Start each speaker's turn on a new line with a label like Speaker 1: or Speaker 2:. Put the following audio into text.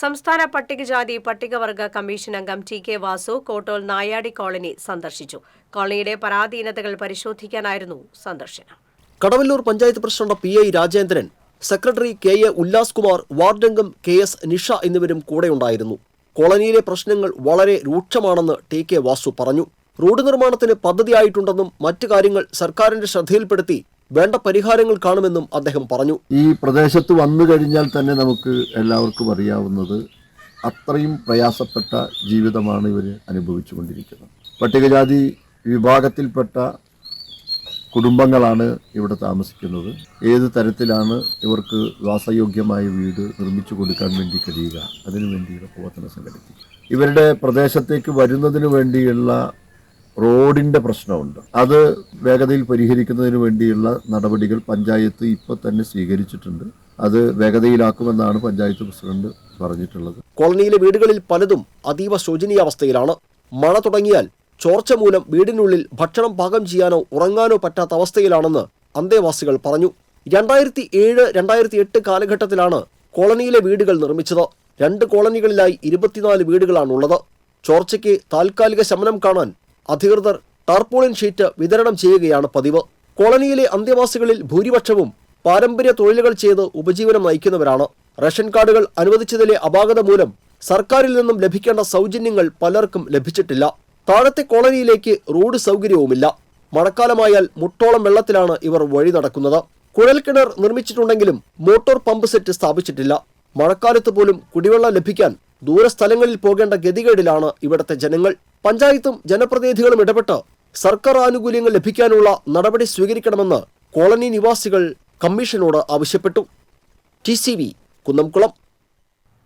Speaker 1: സംസ്ഥാന പട്ടികജാതി പട്ടികവർഗ കമ്മീഷൻ അംഗം T K Vasu Kottol Nayadi colony സന്ദർശിച്ചു. കോളനിയുടെ പരാധീനതകൾ പരിശോധിക്കാനായിരുന്നു സന്ദർശനം.
Speaker 2: Kadavallur panchayat president P I Rajendran secretary K A Ullas Kumar വാർഡംഗം K S Nisha എന്നിവരും കൂടെയുണ്ടായിരുന്നു. കോളനിയിലെ പ്രശ്നങ്ങൾ വളരെ രൂക്ഷമാണെന്ന് ടി കെ വാസു പറഞ്ഞു. റോഡ് നിർമ്മാണത്തിന് പദ്ധതിയായിട്ടുണ്ടെന്നും മറ്റു കാര്യങ്ങൾ സർക്കാരിന്റെ ശ്രദ്ധയിൽപ്പെടുത്തി വേണ്ട പരിഹാരങ്ങൾ കാണുമെന്നും അദ്ദേഹം പറഞ്ഞു.
Speaker 3: ഈ പ്രദേശത്ത് വന്നു കഴിഞ്ഞാൽ തന്നെ നമുക്ക് എല്ലാവർക്കും അറിയാവുന്നത് അത്രയും പ്രയാസപ്പെട്ട ജീവിതമാണ് ഇവർ അനുഭവിച്ചുകൊണ്ടിരിക്കുന്നത് പട്ടികജാതി വിഭാഗത്തിൽപ്പെട്ട കുടുംബങ്ങളാണ് ഇവിടെ താമസിക്കുന്നത്. ഏത് തരത്തിലാണ് ഇവർക്ക് വാസയോഗ്യമായ വീട് നിർമ്മിച്ചു കൊടുക്കാൻ വേണ്ടി കഴിയുക? അതിനു വേണ്ടിയുള്ള പ്രവർത്തനം സംഘടിപ്പിക്കും ഇവരുടെ പ്രദേശത്തേക്ക് വരുന്നതിന് വേണ്ടിയുള്ള റോഡിന്റെ പ്രശ്നമുണ്ട്. അത് വേഗതയിൽ പരിഹരിക്കുന്നതിന് വേണ്ടിയുള്ള നടപടികൾ പഞ്ചായത്ത് ഇപ്പോൾ തന്നെ സ്വീകരിച്ചിട്ടുണ്ട്. അത് വേഗതയിലാക്കുമെന്നാണ് പഞ്ചായത്ത് പ്രസിഡന്റ് പറഞ്ഞിട്ടുള്ളത്.
Speaker 2: കോളനിയിലെ വീടുകളിൽ പലതും അതീവ ശോചനീയാവസ്ഥയിലാണ്. മഴ തുടങ്ങിയാൽ ചോർച്ച മൂലം വീടിനുള്ളിൽ ഭക്ഷണം പാകം ചെയ്യാനോ ഉറങ്ങാനോ പറ്റാത്ത അവസ്ഥയിലാണെന്ന് അന്തേവാസികൾ പറഞ്ഞു. രണ്ടായിരത്തി ഏഴ് രണ്ടായിരത്തി എട്ട് കാലഘട്ടത്തിലാണ് കോളനിയിലെ വീടുകൾ നിർമ്മിച്ചത്. രണ്ട് കോളനികളിലായി ഇരുപത്തിനാല് വീടുകളാണുള്ളത്. ചോർച്ചയ്ക്ക് താൽക്കാലിക ശമനം കാണാൻ അധികൃതർ ടാർപോളിൻ ഷീറ്റ് വിതരണം ചെയ്യുകയാണ് പതിവ്. കോളനിയിലെ അന്തേവാസികളിൽ ഭൂരിപക്ഷവും പാരമ്പര്യ തൊഴിലുകൾ ചെയ്ത് ഉപജീവനം നയിക്കുന്നവരാണ്. റേഷൻ കാർഡുകൾ അനുവദിച്ചതിലെ അപാകത മൂലം സർക്കാരിൽ നിന്നും ലഭിക്കേണ്ട സൗജന്യങ്ങൾ പലർക്കും ലഭിച്ചിട്ടില്ല. താഴത്തെ കോളനിയിലേക്ക് റോഡ് സൗകര്യവുമില്ല. മഴക്കാലമായാൽ മുട്ടോളം വെള്ളത്തിലാണ് ഇവർ വഴി നടക്കുന്നത്. കുഴൽക്കിണർ നിർമ്മിച്ചിട്ടുണ്ടെങ്കിലും മോട്ടോർ പമ്പ് സെറ്റ് സ്ഥാപിച്ചിട്ടില്ല. മഴക്കാലത്ത് പോലും കുടിവെള്ളം ലഭിക്കാൻ ദൂരസ്ഥലങ്ങളിൽ പോകേണ്ട ഗതികേടിലാണ് ഇവിടത്തെ ജനങ്ങൾ. പഞ്ചായത്തും ജനപ്രതിനിധികളും ഇടപെട്ട് സർക്കാർ ആനുകൂല്യങ്ങൾ ലഭിക്കാനുള്ള നടപടി സ്വീകരിക്കണമെന്ന് കോളനി നിവാസികൾ കമ്മീഷനോട് ആവശ്യപ്പെട്ടു. T C V Kunnamkulam.